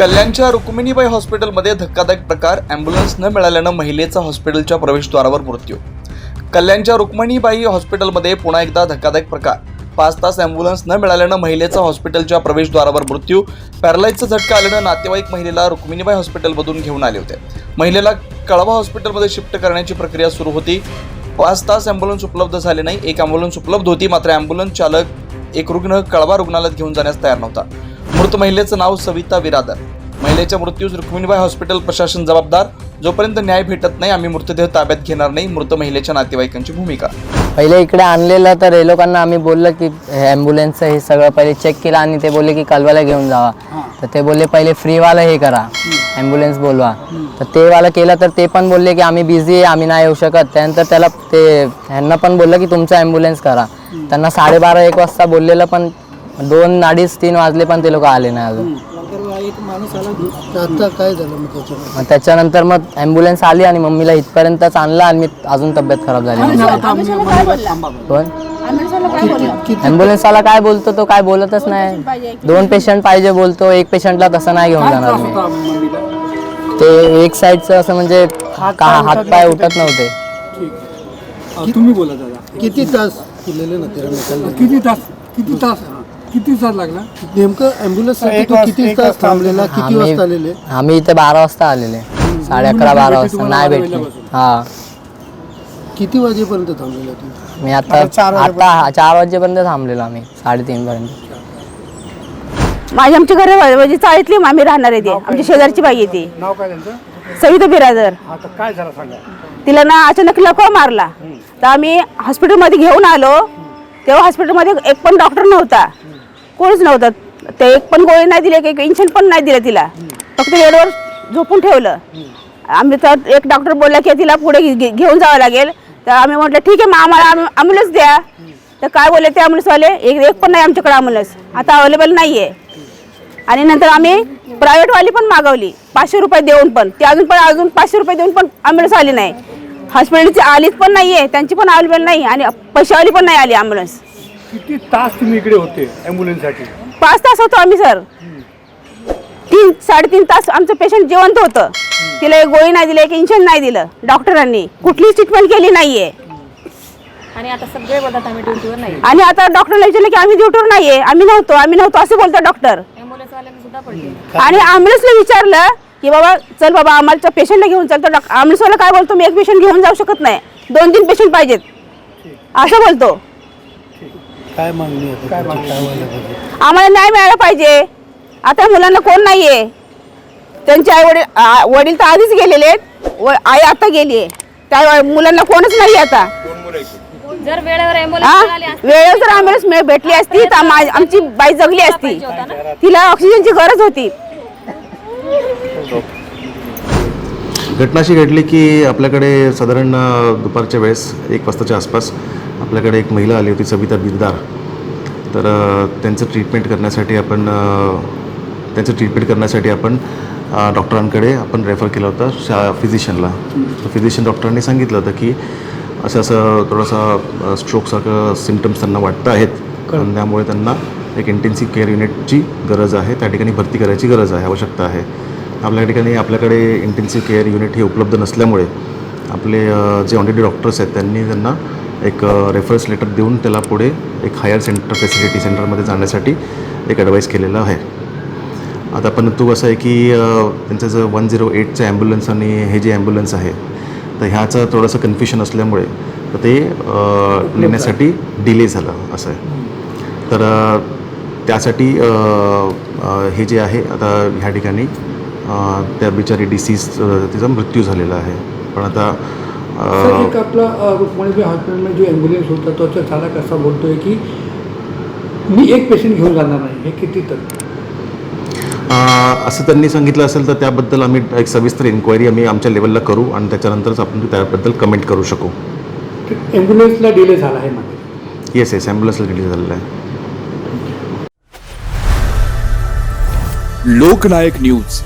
कल्याणच्या रुक्मिणीबाई हॉस्पिटलमध्ये धक्कादायक प्रकार अँब्युलन्स न मिळाल्यानं महिलेचा हॉस्पिटलच्या प्रवेशद्वारावर मृत्यू. कल्याणच्या रुक्मिणीबाई हॉस्पिटलमध्ये पुन्हा एकदा धक्कादायक प्रकार. पाच तास ॲम्ब्युलन्स न मिळाल्यानं महिलेचा हॉस्पिटलच्या प्रवेशद्वारावर मृत्यू. पॅरालाईजचा झटका आल्यानं नातेवाईक महिलेला रुक्मिणीबाई हॉस्पिटलमधून घेऊन आले होते. महिलेला कळवा हॉस्पिटलमध्ये शिफ्ट करण्याची प्रक्रिया सुरू होती. पाच तास ॲम्ब्युलन्स उपलब्ध झाले नाही. एक ॲम्ब्युलन्स उपलब्ध होती. मात्र ॲम्ब्युलन्स चालक एक रुग्ण कळवा रुग्णालयात घेऊन जाण्यास तयार नव्हता. मृत महिलेचं नाव सविता विरादर. महिलेच्या मृत्यूस रुक्मिणीबाई हॉस्पिटल प्रशासन जबाबदार. जोपर्यंत न्याय भेटत नाही आम्ही मृतदेह ताब्यात घेणार नाही. मृत महिलेच्या नातेवाईकांची भूमिका. पहिले इकडे आणलेलं तर हे लोकांना आम्ही बोललं की ॲम्ब्युलन्सचं हे सगळं पहिले चेक केलं आणि ते बोलले की कलवाला घेऊन जावा. तर ते बोलले पहिले फ्रीवाला हे करा. ॲम्ब्युलन्स बोलवा. तर ते वाला केलं तर ते पण बोलले की आम्ही बिझी आहे आम्ही नाही येऊ शकत. त्यानंतर त्याला ते ह्यांना पण बोललं की तुमचं ॲम्ब्युलन्स करा. त्यांना साडेबारा एक वाजता बोललेलं पण दोन अडीच तीन वाजले पण ते लोक आले नाही अजून. आता काय झालं मग त्याच्यामध्ये? मग त्याच्यानंतर मग ॲम्ब्युलन्स आली आणि मम्मीला इथपर्यंतच आणलं आणि मी अजून तब्येत खराब झाली. पण ॲम्ब्युलन्सवाला काय बोलतो तो काय बोलतच नाही. दोन पेशंट पाहिजे बोलतो एक पेशंटला तसं नाही घेऊन जाणार मी. ते एक साईडचं असं म्हणजे का हातपाय उठत नव्हते. तुम्ही बोला दादा. किती तास केलेले ना त्याला निकाल किती तास किती तास? किती तास लागला? नेमकं ॲम्ब्युलन्स किती तास थांबलेला? किती आम्ही वाजता आलेले? आम्ही इथे बारा वाजता आलेले. साडे अकरा बारा वाजता. नाही भेटले. हा. किती वाजेपर्यंत थांबलेला तू? मी आता आता चार वाजेपर्यंत. थांबलेलो आम्ही साडेतीन पर्यंत. माझी आमच्या घरी म्हणजे चाळीतली आम्ही राहणार आहे ती. आमची शेजारची बाई आहे ती. नाव काय त्यांचं? सविता बिरादर. आता काय झालं सांगा. तिला ना अचानक लकवा मारला. तर आम्ही हॉस्पिटलमध्ये घेऊन आलो. तेव्हा हॉस्पिटलमध्ये एक पण डॉक्टर नव्हता. कोणीच नव्हतं. ते एक पण गोळी नाही दिली एक इंजेक्शन पण नाही दिलं तिला. फक्त बेडवर झोपून ठेवलं. आम्ही तर एक डॉक्टर बोलला की तिला पुढे घे- घे- घेऊन जावं लागेल. तर आम्ही म्हटलं ठीक आहे मग आम्हाला ॲम्ब्युलन्स द्या. तर काय बोलले ते ॲम्ब्युलन्सवाले एक एक पण नाही आमच्याकडे ॲम्ब्युलन्स आता अवेलेबल नाही आहे आणि नंतर आम्ही प्रायव्हेटवाली पण मागवली पाचशे रुपये देऊन पण. ती अजून पण अजून पाचशे रुपये देऊन पण ॲम्ब्युलन्स आली नाही. हॉस्पिटलची आलीच पण नाही आहे त्यांची पण अवेलेबल नाही आणि पैशावाली पण नाही आली ॲम्ब्युलन्स किती तास तुम्ही इकडे होते ॲम्ब्युलन्ससाठी? पाच तास होतो आम्ही सर. तीन साडेतीन तास आमचं पेशंट जिवंत होतं. तिला एक गोळी नाही दिली एक इंजेक्शन नाही दिलं. डॉक्टरांनी कुठलीच ट्रीटमेंट केली नाहीये. आणि आता सगळे बोलतात आम्ही ड्युटीवर नाही आणि आता डॉक्टरला विचारलं की आम्ही ड्युटीवर नाहीये आम्ही नव्हतो आम्ही नव्हतो असं बोलतो डॉक्टर. ॲम्ब्युलन्सवाल्यांना सुद्धा पडले आणि ॲम्ब्युलन्सला विचारलं की बाबा चल बाबा आम्हाला पेशंटला घेऊन चल. तर ॲम्ब्युलन्सवाला काय बोलतो मी एक पेशंट घेऊन जाऊ शकत नाही. दोन तीन पेशंट पाहिजेत असं बोलतो. काय मागणी आहे? काय आम्हाला न्याय मिळाला पाहिजे. आता मुलांना कोण नाही आहे त्यांचे आई वडील वडील तर आधीच गेलेले आहेत. व आई आता गेली आहे. त्या मुलांना कोणच नाही आता. जर वेळेवर हा असती. वेळेवर जर ॲम्ब्युलन्स मिळ- भेटली असती तर मा- आमची बाई जगली असती. तिला ऑक्सिजनची गरज होती. घटना अशी घडली की आपल्याकडे साधारण दुपारच्या वेळेस एक वाजताच्या आसपास आपल्याकडे एक महिला आली होती सविता बिरदार. तर त्यांचं ट्रीटमेंट करण्यासाठी आपण त्यांचं ट्रीटमेंट करण्यासाठी आपण डॉक्टरांकडे आपण रेफर केलं होतं शा फिजिशियनला तर फिजिशियन डॉक्टरांनी सांगितलं होतं की असं असं थोडासा स्ट्रोकसारखं सिमटम्स त्यांना वाटतं आहेत. आणि त्यामुळे त्यांना एक इंटेन्सिव्ह केअर युनिटची गरज आहे त्या ठिकाणी भरती करायची गरज आहे आवश्यकता आहे. आपल्या ठिकाणी आपल्याकडे इंटेन्सिव्ह केअर युनिट हे उपलब्ध नसल्यामुळे आपले जे ऑलरेडी डॉक्टर्स आहेत त्यांनी त्यांना एक रेफरन्स लेटर देऊन त्याला पुढे एक हायर सेंटर फॅसिलिटी सेंटरमध्ये जाण्यासाठी एक ॲडवाईस केलेलं आहे. आता परंतु असं आहे की त्यांचं जर वन झिरो एटचं ॲम्ब्युलन्स आणि हे जे ॲम्ब्युलन्स आहे तर ह्याचं थोडंसं कन्फ्युशन असल्यामुळे तर ते नेण्यासाठी डिले झालं असं आहे. तर त्यासाठी हे जे आहे आता ह्या ठिकाणी त्या बिचारी डिसीज तिचा मृत्यू झालेला आहे. पण आता एक आपला अ, रुक्मिणीबाई हॉस्पिटलला जो ॲम्ब्युलन्स होता तो चालक असा बोलतोय की मी एक पेशंट घेऊन जाणार नाही हे किती तर? असं त्यांनी सांगितलं असेल तर त्याबद्दल आम्ही एक सविस्तर इन्क्वायरी आम्ही आमच्या लेवलला करू आणि त्याच्यानंतरच आपण त्याबद्दल कमेंट करू शकू. ॲम्ब्युलन्सला डिले झाला आहे येस येस ॲम्ब्युलन्सला रिलीज झालेलं आहे. लोकनायक न्यूज.